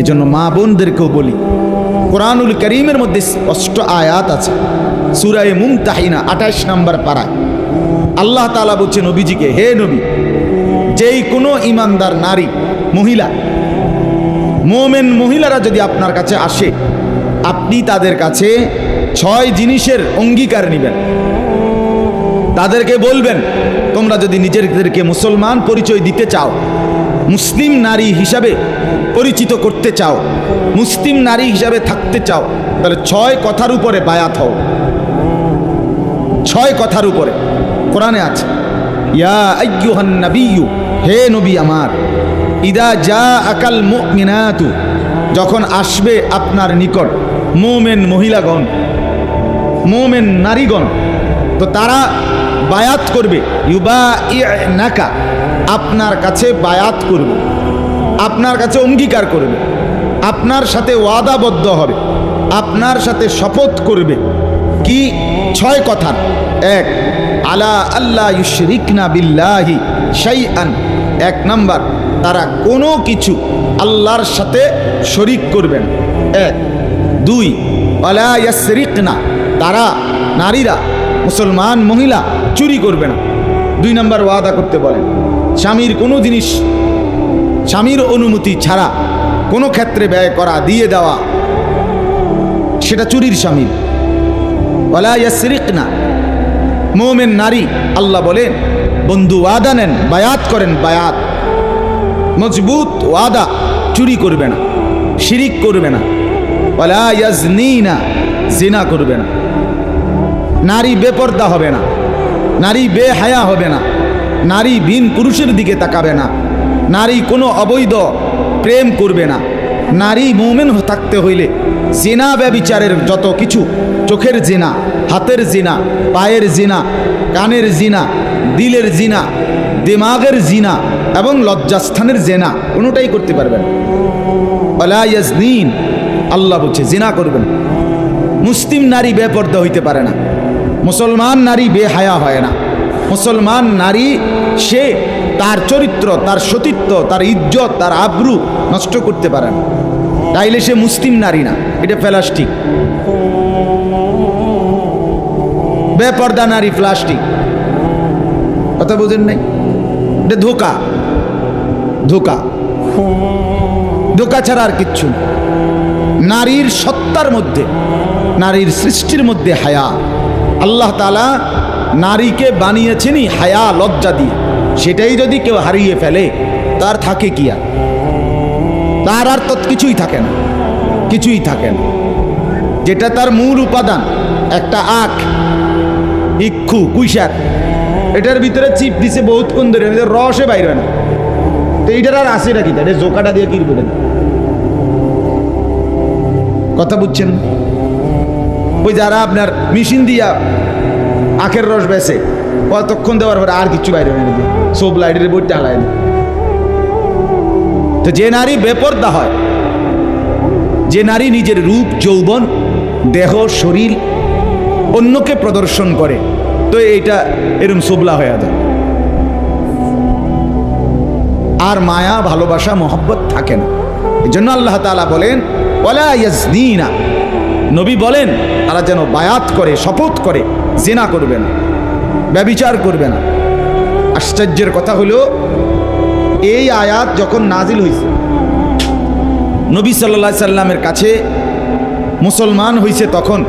এই জন্য মা বোনদেরকেও বলি, কোরআনুল করিমের মধ্যে স্পষ্ট আয়াত আছে। সুরায় মুমতাহিনা, আঠাশ নম্বর পাড়ায় আল্লাহ তালা বলছে নবীজিকে, হে নবী, যেই কোনো ইমানদার নারী, মহিলা, মোমেন মহিলারা যদি আপনার কাছে আসে, আপনি তাদের কাছে ছয় জিনিসের অঙ্গীকার নেবেন। তাদেরকে বলবেন, তোমরা যদি নিজেদেরকে মুসলমান পরিচয় দিতে চাও, মুসলিম নারী হিসাবে পরিচিত করতে চাও, মুসলিম নারী হিসাবে থাকতে চাও, তাহলে ছয় কথার উপরে বায়াত হও। ছয় কথার উপরে। কোরআনে আছে, ইয়া হে নবী আমার, ইদা যা আকাল মুমিনাতু, যখন আসবে আপনার নিকট মোমেন মহিলাগণ, মোমেন নারীগণ, তো তারা বায়াত করবে ইউবা নাকা আপনার কাছে বায়াত করবে। আপনার কাছে অঙ্গীকার করবে। আপনার সাথে ওয়াদাবদ্ধ হবে। আপনার সাথে শপথ করবে। কি? ছয় কথা। এক, আলা আল্লাহ ইউশরিকনা বিল্লাহি শাইআন। এক নাম্বার, তারা কোনো কিছু আল্লাহর সাথে শরিক করবেন এক, দুই, আলা ইয়াসরিকনা, তারা নারীরা, মুসলমান, মহিলা চুরি করবে না। দুই নাম্বার, ওয়াদা করতে বলেন। স্বামীর কোনো জিনিস স্বামীর অনুমতি ছাড়া কোনো ক্ষেত্রে ব্যয় করা, দিয়ে দেওয়া, সেটা চুরির স্বামীর। ওলা না মোমেন নারী, আল্লাহ বলেন, বন্ধু ওয়াদা নেন, বায়াত করেন, বায়াত। মজবুত ওয়াদা, চুরি করবে না, শিরিক করবে না। ওলা ইয়াজনি না জিনা করবে না। নারী বেপর্দা হবে না, নারী বেহায়া হবে না, নারী বিন পুরুষের দিকে তাকাবে না। নারী কোনো অবৈধ প্রেম করবে না। নারী মোমেন থাকতে হইলে জিনা ব্যবিচারের যত কিছু, চোখের জিনা, হাতের জিনা, পায়ের জিনা, কানের জিনা, দিলের জিনা, দিমাগের জিনা এবং লজ্জাস্থানের জেনা, কোনোটাই করতে পারবেন আল্লাহ বলছে, জিনা করবেন। মুসলিম নারী বেপর্দা হইতে পারে না। মুসলমান নারী বেহায়া হয় না। মুসলমান নারী, সে তার চরিত্র, তার সতীত্ব, তার ইজ্জত, তার আব্রু নষ্ট করতে পারে না। তাইলে সে মুসলিম নারী না, এটা প্লাস্টিক। বেপর্দা নারী প্লাস্টিক। কথা বোঝেন নাই? এটা ধোকা। ধোকা। ধোকা ছাড়া আর কিচ্ছু নারীর সত্তার মধ্যে, নারীর সৃষ্টির মধ্যে হায়া। আল্লাহ তালা নারীকে বানিয়েছেনই হায়া, লজ্জা দিয়ে। সেটাই যদি কেউ হারিয়ে ফেলে, তার থাকে কি আর? তার আর তো কিছুই থাকে না, কিছুই থাকে না। যেটা তার মূল উপাদান, একটা আখ, ইক্ষু, কুইশার। এটার ভিতরে চিপ দিছে বহুত কোন ধরে রসে বাইরে না। তো এইটার আর আসে নাকি এটা জোকাটা দিয়ে কি বলেন? কথা বুঝছেন? ওই যারা আপনার মেশিন দিয়া আখের রস বেছে। কতক্ষণ দেওয়ার পরে আর কিছু বাইরে হয় না সব লাইটের বইটা হালায় না। তো যে নারী বেপর্দা হয়, যে নারী নিজের রূপ, যৌবন, দেহ, শরীর অন্যকে প্রদর্শন করে, তো এইটা এরম সোবলা হয়ে যায়। আর মায়া, ভালোবাসা, মোহব্বত থাকে না। এই জন্য আল্লাহ তালা বলেন ওলা ইয়াজনিনা নবী বলেন তারা যেন বায়াত করে শপথ করে জেনা করবে না ব্যবিচার করবে না। আশ্চর্যের কথা হলো এই আয়াত যখন নাজিল হয়েছে নবী সাল্লা সাল্লামের কাছে মুসলমান হয়েছে তখন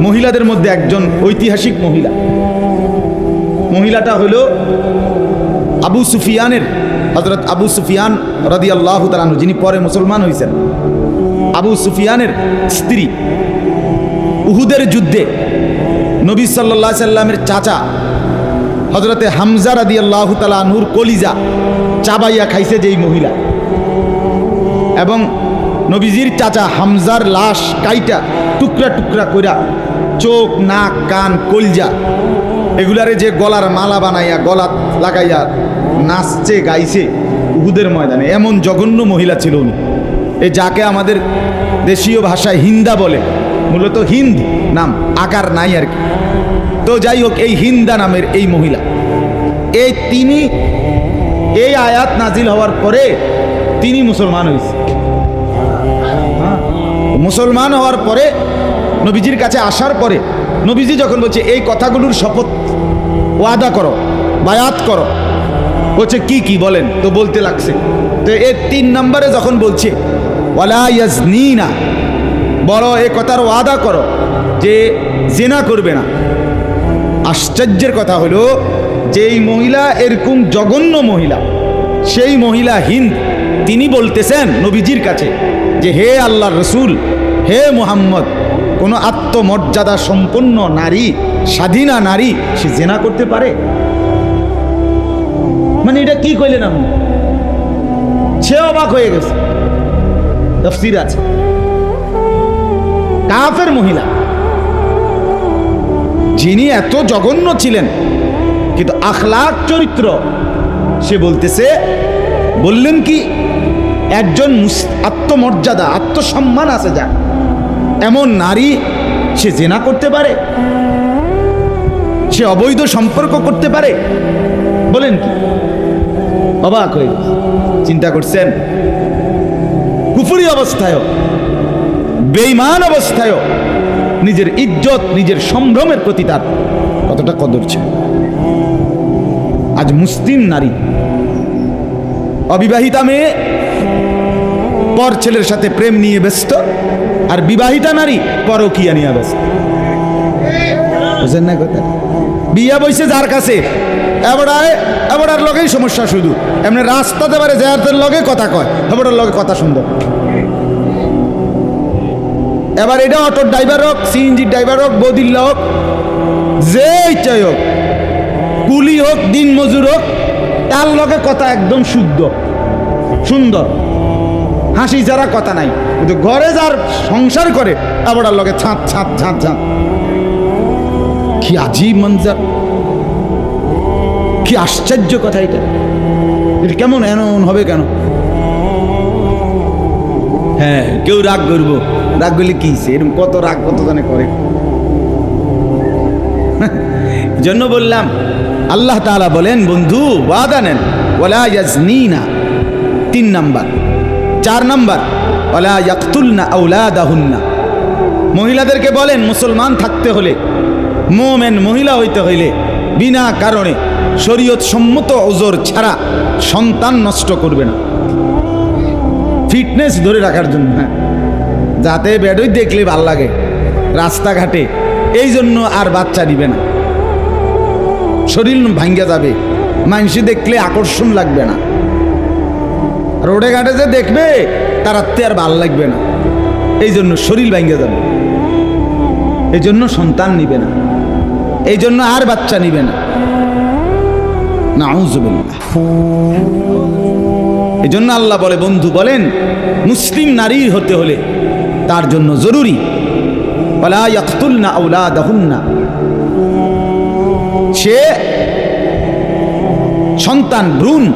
মহিলাদের মধ্যে একজন ঐতিহাসিক মহিলা মহিলাটা হলো আবু সুফিয়ানের হজরত আবু সুফিয়ান রদি আল্লাহ তালানু যিনি পরে মুসলমান হয়েছেন আবু সুফিয়ানের স্ত্রী উহুদের যুদ্ধে নবী সাল্লা সাল্লামের চাচা হজরতে হামজা রাদি আল্লাহ তালাহুর কলিজা চাবাইয়া খাইছে যেই মহিলা। এবং নবীজির চাচা হামজার লাশ কাইটা টুকরা টুকরা কইরা চোখ, নাক, কান, কলজা এগুলারে যে গলার মালা বানাইয়া, গলা লাগাইয়া নাচছে, গাইছে উহুদের ময়দানে। এমন জঘন্য মহিলা ছিল উনি। এই যাকে আমাদের দেশীয় ভাষায় হিন্দা বলে, মূলত হিন্দ, নাম আকার নাই আর কি। তো যাই হোক, এই হিন্দা নামের এই মহিলা। এই তিনি, এই আয়াত নাজিল হওয়ার পরে তিনি মুসলমান হয়েছে মুসলমান হওয়ার পরে নবীজির কাছে আসার পরে নবীজি যখন বলছে, এই কথাগুলোর শপথ ওয়াদা করো, বায়াত করো বলছে, কি কি বলেন? তো বলতে লাগছে। তো এর তিন নম্বরে যখন বলছে ইয়াজনিনা বড় এ কথার ওয়াদা করো যে জেনা করবে না। আশ্চর্যের কথা হলো যে এই মহিলা এরকম জঘন্য মহিলা, সেই মহিলা হিন্দ, তিনি বলতেছেন নবীজির কাছে যে, হে আল্লাহর রসুল, হে মোহাম্মদ, কোনো আত্মমর্যাদা সম্পন্ন নারী, স্বাধীনা নারী, সে জেনা করতে পারে? মানে এটা কি কইলেন আপনি সে অবাক হয়ে গেছে। তফসির আছে। কাফের মহিলা। যিনি এত জঘন্য ছিলেন, কিন্তু আখলাক চরিত্র, সে বলতেছে, বললেন কি, একজন আত্মমর্যাদা, আত্মসম্মান আছে যা এমন নারী সে জেনা করতে পারে? সে অবৈধ সম্পর্ক করতে পারে? বলেন কি? অবাক হয়ে। চিন্তা করছেন? কুফুরি অবস্থায়ও বেইমান অবস্থায়ও, নিজের ইজ্জত, নিজের সম্ভ্রমের প্রতি তার কতটা কদর ছিল। আজ মুসলিম নারী, অবিবাহিতা মেয়ে, পর ছেলের সাথে প্রেম নিয়ে ব্যস্ত, আর বিবাহিতা নারী পরকিয়া নিয়ে ব্যস্ত। বুঝেন না কথা? বিয়া বইছে যার কাছে এবারে, এবারের লগেই সমস্যা শুধু। এমনি রাস্তাতে পারে যাদের লগে কথা কয়, এবারের লগে কথা সুন্দর এবার এটা অটোর ড্রাইভার হোক সিএনজির ড্রাইভার হোক বদির হোক, যে ইচ্ছাই হোক, কুলি হোক দিন মজুর হোক, তার লগে কথা একদম শুদ্ধ, সুন্দর। হাসি যারা কথা নাই। কিন্তু ঘরে যার সংসার করে আবার লগে ছাঁত ছাঁত ছাঁত ছাঁত কি আজীব মঞ্জার। কি আশ্চর্য কথা এটা? এটা কেমন এমন হবে কেন? হ্যাঁ কেউ রাগ করব। রাগ করলে কি? এরকম কত রাগ, কত জানে করে। জন্য বললাম, আল্লাহ তাআলা বলেন, বন্ধু, ওয়াদা নেন। ওলা ইয়াজনিনা, তিন নাম্বার। চার নাম্বার ওলা ইয়াকতুলনা আউলাদাহুন্না মহিলাদেরকে বলেন, মুসলমান থাকতে হলে, মোমেন মহিলা হইতে হইলে, বিনা কারণে শরীয়ত সম্মত ওজোর ছাড়া সন্তান নষ্ট করবে না। ফিটনেস ধরে রাখার জন্য হ্যাঁ। যাতে বেডই দেখলে ভালো লাগে, রাস্তাঘাটে। এই জন্য আর বাচ্চা দিবে না। শরীর ভাঙ্গা যাবে মানুষ দেখলে আকর্ষণ লাগবে না। রোডে ঘাটে যে দেখবে, তার আত্মে আর ভালো লাগবে না। এই জন্য শরীর ভাঙ্গা যাবে। এই জন্য সন্তান নিবে না। এই জন্য আর বাচ্চা নিবে না। নাউজুবিল্লাহ। এই জন্য আল্লাহ বলে, বন্ধু বলেন, মুসলিম নারী হতে হলে তার জন্য জরুরি। আউলাদাহুন্না সে সন্তান ভ্রূণ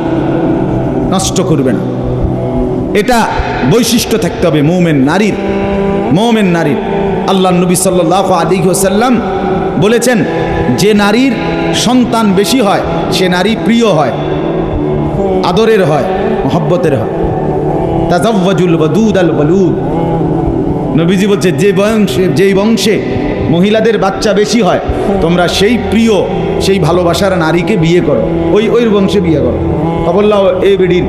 নষ্ট করবে না। এটা বৈশিষ্ট্য থাকতে হবে মৌমেন নারীর মৌমেন নারীর। আল্লাহ নবী সাল্লাহ আলী বলেছেন, যে নারীর সন্তান বেশি হয়, সে নারী প্রিয় হয়, আদরের হয়, মহব্বতের হয়। তাজাওয়াজুল ওয়াদুদ আল ওয়ালুদ। নবীজি বলছে, যে বংশে, যেই বংশে মহিলাদের বাচ্চা বেশি হয়, তোমরা সেই প্রিয়, সেই ভালোবাসার নারীকে বিয়ে করো। ওই ওই বংশে বিয়ে করো। খবর এ বেডির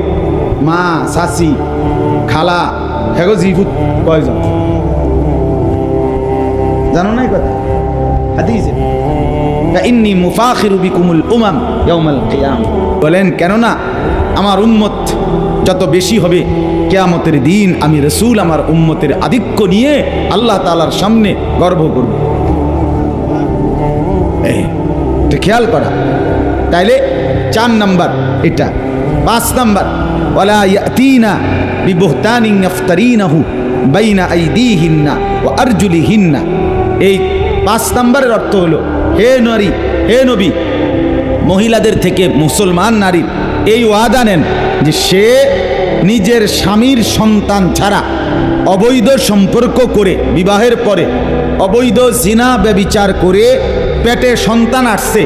মা শাসি খালা হ্যাগো জিভুত কয়জন? জানো না কথা? হাদিসে ইন্নি মুফাখিরু বিকুমুল উমাম ইয়াউমাল কিয়াম বলেন, কেননা আমার উম্মত যত বেশি হবে, কেয়ামতের দিন আমি রসুল আমার উম্মতের আধিক্য নিয়ে আল্লাহ তালার সামনে গর্ব করব। খেয়াল করা। তাইলে চার নাম্বার এটা। পাঁচ নাম্বার, ওয়ালা ইয়াতিনা বিবহতানিন ইফতারিনাহু বাইনা আইদিহিন্না ওয়া আরজুলিহিন্না। এই পাঁচ নাম্বারের অর্থ হলো, হে নারী, হে নবী, মহিলাদের থেকে মুসলমান নারী, এই ওয়াদা নেন যে সে নিজের স্বামীর সন্তান ছাড়া অবৈধ সম্পর্ক করে বিবাহের পরে অবৈধ জিনা ব্যবিচার করে পেটে সন্তান আসছে।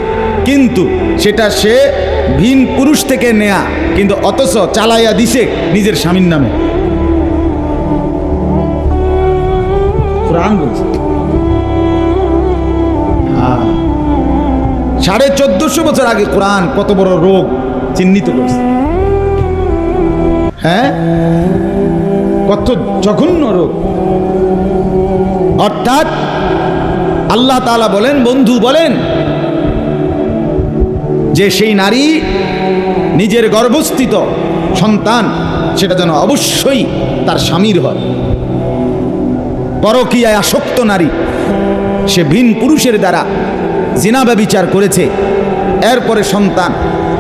কিন্তু সেটা সে ভিন পুরুষ থেকে নেয়া, কিন্তু অথচ চালাইয়া দিছে নিজের স্বামীর নামে। বলছে সাড়ে চোদ্দশো বছর আগে কোরআন কত বড় রোগ চিহ্নিত করছে। হ্যাঁ? কত জঘন্য রোগ। অর্থাৎ আল্লাহ তালা বলেন, বন্ধু বলেন, যে সেই নারী নিজের গর্ভস্থিত সন্তান, সেটা যেন অবশ্যই তার স্বামীর হয়। পরকীয়ায় আসক্ত নারী, সে ভিন পুরুষের দ্বারা জিনাবা বিচার করেছে। এরপরে সন্তান,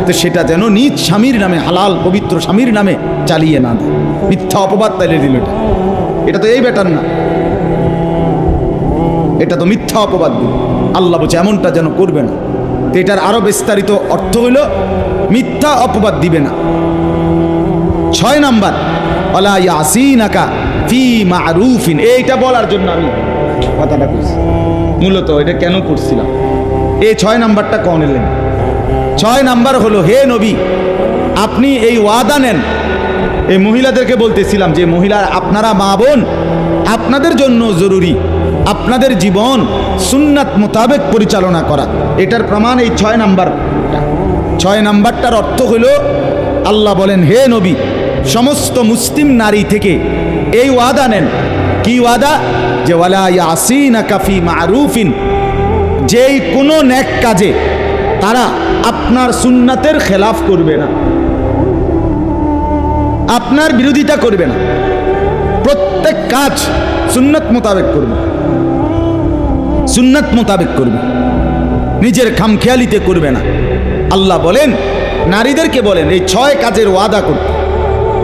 তো সেটা যেন নিজ স্বামীর নামে, হালাল, পবিত্র স্বামীর নামে চালিয়ে না দেয়। মিথ্যা অপবাদ তাইলে দিল এটা। এটা তো এই বেটার না। এটা তো মিথ্যা অপবাদ দিল। আল্লাহ বলছে, এমনটা যেন করবে না। তো এটার আরও বিস্তারিত অর্থ হইল, মিথ্যা অপবাদ দিবে না। ছয় নাম্বার অলা ইয়াসিনাকা ফি মারুফিন। এইটা বলার জন্য আমি কথাটা করছি মূলত এটা কেন করছিলাম? এই ছয় নাম্বারটা কন এলেন ছয় নাম্বার হলো, হে নবী, আপনি এই ওয়াদা নেন। এই মহিলাদেরকে বলতেছিলাম যে, মহিলা, আপনারা মা বোন, আপনাদের জন্য জরুরি আপনাদের জীবন সুন্নাত মোতাবেক পরিচালনা করা। এটার প্রমাণ এই ছয় নাম্বার। ছয় নাম্বারটার অর্থ হলো, আল্লাহ বলেন, হে নবী, সমস্ত মুসলিম নারী থেকে এই ওয়াদা নেন। কি ওয়াদা? যে, ওয়ালা ইয়াসিনা কাফি মারুফিন যেই কোনো ন্যাক কাজে তারা আপনার সুন্নাতের খেলাফ করবে না। আপনার বিরোধিতা করবে না। প্রত্যেক কাজ সুন্নত মোতাবেক করবে। সুন্নত মোতাবেক করবে। নিজের খামখেয়ালিতে করবে না। আল্লাহ বলেন, নারীদেরকে বলেন, এই ছয় কাজের ওয়াদা করতে।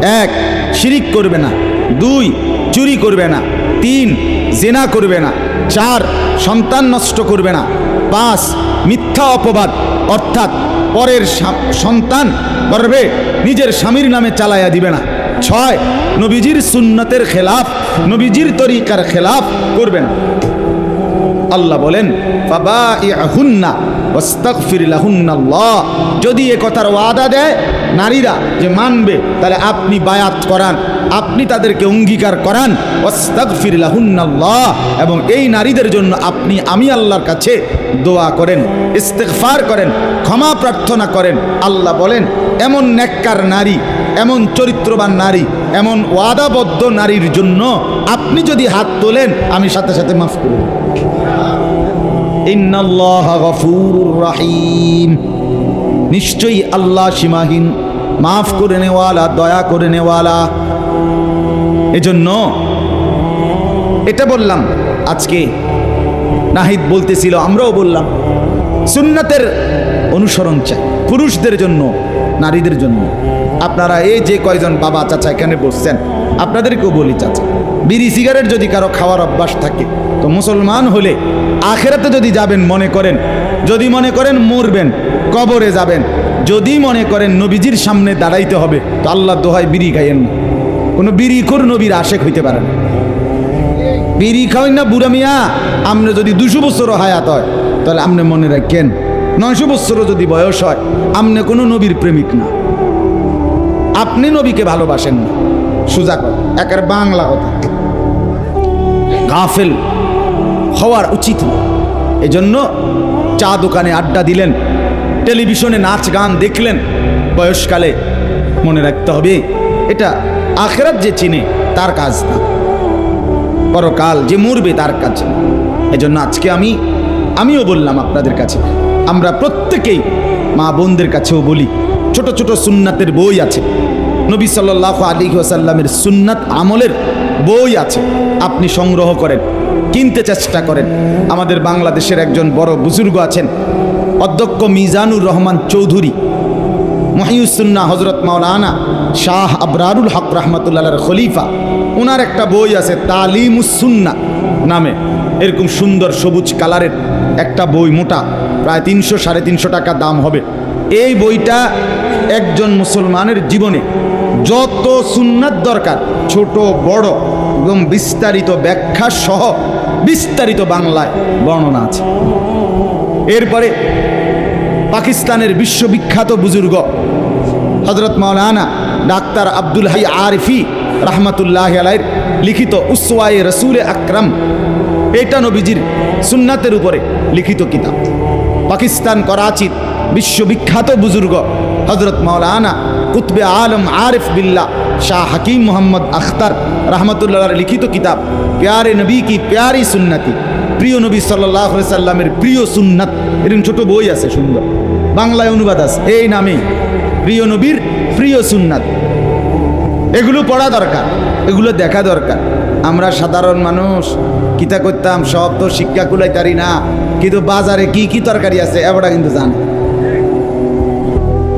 এক, শিরিক করবে না। দুই, চুরি করবে না। তিন, জেনা করবে না। চার, সন্তান নষ্ট করবে না। পাঁচ, মিথ্যা অপবাদ, অর্থাৎ পরের সন্তান গর্ভে নিজের স্বামীর নামে চালাইয়া দিবে না। ছয়, নবীজির সুন্নতের খেলাফ, নবীজির তরিকার খেলাফ করবেন আল্লাহ বলেন বাবা ইয়াহুন্না যদি এ কথার ওয়াদা দেয় নারীরা যে মানবে, তাহলে আপনি বায়াত করান, আপনি তাদেরকে অঙ্গীকার করান ওয়াস্তাগফির লাহুন্নাল্লাহ এবং এই নারীদের জন্য আপনি, আমি আল্লাহর কাছে দোয়া করেন, ইস্তেগফার করেন, ক্ষমা প্রার্থনা করেন। আল্লাহ বলেন, এমন নেককার নারী, এমন চরিত্রবান নারী, এমন ওয়াদাবদ্ধ নারীর জন্য আপনি যদি হাত তোলেন, আমি সাথে সাথে মাফ করব। রাহিম। নিশ্চয়ই আল্লাহ সীমাহীন, মাফ করে নেওয়ালা, দয়া করে নেওয়ালা। এজন্য এটা বললাম আজকে। নাহিদ বলতেছিল, আমরাও বললাম, সুন্নাতের অনুসরণ চাই, পুরুষদের জন্য, নারীদের জন্য। আপনারা এই যে কয়জন বাবা চাচা এখানে বসছেন আপনাদেরকেও বলি চাচা, বিড়ি সিগারেট যদি কারও খাওয়ার অভ্যাস থাকে, তো মুসলমান হলে আখেরাতে যদি যাবেন মনে করেন, যদি মনে করেন মরবেন, কবরে যাবেন, যদি মনে করেন নবীজির সামনে দাঁড়াইতে হবে, তো আল্লাহ দোহাই বিড়ি খাইয়েন না। কোনো বিড়ি কর নবীর আশেক হইতে পারে না। বিড়ি খাওয়াই না বুড়া মিয়া আপনি যদি দুশো বছরও হায়াত হয়, তাহলে আপনি মনে রাখেন, নয়শো বছরও যদি বয়স হয় আপনি কোনো নবীর প্রেমিক না। আপনি নবীকে ভালোবাসেন না। সুজা কর একের বাংলা কথা। গাফেল হওয়ার উচিত না। এজন্য চা দোকানে আড্ডা দিলেন, টেলিভিশনে নাচ গান দেখলেন, বয়সকালে মনে রাখতে হবে, এটা আখেরাত যে চিনে, তার কাজ না। পরকাল যে মরবে, তার কাছে এজন্য আজকে আমি, আমিও বললাম আপনাদের কাছে, আমরা প্রত্যেকেই মা বোনদের কাছেও বলি, ছোট ছোট সুন্নাতের বই আছে নবী সাল্লাহ আলী ওসাল্লামের সুন্নাত আমলের বই আছে। আপনি সংগ্রহ করেন, কিনতে চেষ্টা করেন। আমাদের বাংলাদেশের একজন বড় বুজুর্গ আছেন, অধ্যক্ষ মিজানুর রহমান চৌধুরী। মহিউসুন্না হজরত মাওলানা শাহ আবরারুল হক রহমতুল্লাহর খলিফা। ওনার একটা বই আছে তালিমুসুন্না নামে। এরকম সুন্দর সবুজ কালারের একটা বই মোটা, প্রায় তিনশো সাড়ে তিনশো টাকা দাম হবে। এই বইটা একজন মুসলমানের জীবনে যত সুন্নাত দরকার, ছোট, বড় এবং বিস্তারিত ব্যাখ্যা সহ বিস্তারিত বাংলায় বর্ণনা আছে। এরপরে পাকিস্তানের বিশ্ববিখ্যাত বুজুর্গ হজরত মাওলানা ডাক্তার আব্দুল হাই আরিফি রহমতুল্লাহ আলাইর লিখিত উসওয়ায়ে রসুলে আকরাম, এটা নবীজির সুন্নাতের উপরে লিখিত কিতাব। পাকিস্তান করাচির বিশ্ববিখ্যাত বুজুর্গ হজরত মৌলানা কুতবে আলম আরিফ বিল্লা শাহ হাকিম মোহাম্মদ আখতার রহমতুল্লাহ লিখিত কিতাব। প্যারে নবী কি প্যারি সুন্নতি। প্রিয় নবী সাল্লাহ সাল্লামের প্রিয় সুন্নাত। এরকম ছোট বই আছে, সুন্দর। বাংলায় অনুবাদ আছে। এই নামে। প্রিয় নবীর প্রিয় সুন্নাত। এগুলো পড়া দরকার, এগুলো দেখা দরকার। আমরা সাধারণ মানুষ কিতা করতাম, সব তো শিক্ষা কুলাই তারি না। কিন্তু বাজারে কি কি তরকারি আছে এবারটা কিন্তু জানে।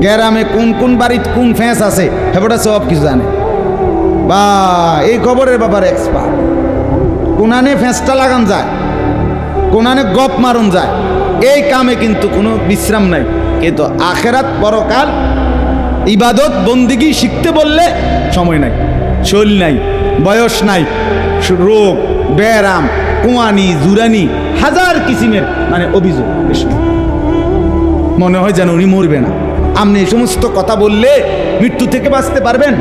গ্রামে কোন কোন বাড়িতে কোন ফ্যাঁস আছে হেবটা সব কিছু জানে। বা, এই খবরের ব্যাপারে এক্সপার্ট কোনানে ফ্যাঁসটা লাগান যায়, কোনানে গপ মারুন যায়, এই কামে কিন্তু কোনো বিশ্রাম নাই। কিন্তু আখেরাত পরকাল ইবাদত, বন্দিগি শিখতে বললে সময় নাই শরীর নাই, বয়স নাই, রোগ, ব্যায়াম, কুয়ানি, জুরানি, হাজার কিসিমের মানে অভিযোগ মনে হয় যেন উনি মরবে না। আপনি সমস্ত কথা বললে মৃত্যু থেকে বাঁচতে পারবেন।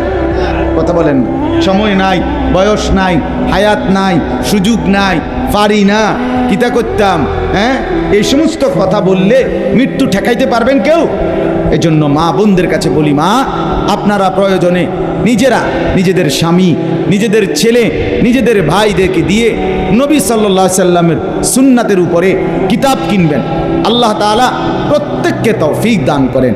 কথা বলেন, সময় নাই, বয়স নাই, হায়াত নাই, সুযোগ নাই, পারি না কিতা করতাম হ্যাঁ? এই সমস্ত কথা বললে মৃত্যু ঠেকাইতে পারবেন কেউ? এজন্য মা বোনদের কাছে বলি, মা, আপনারা প্রয়োজনে নিজেরা, নিজেদের স্বামী, নিজেদের ছেলে, নিজেদের ভাইদেরকে দিয়ে নবী সাল্লাহ সাল্লামের সুন্নাতের উপরে কিতাব কিনবেন। আল্লাহ তাআলা প্রত্যেককে তৌফিক দান করেন।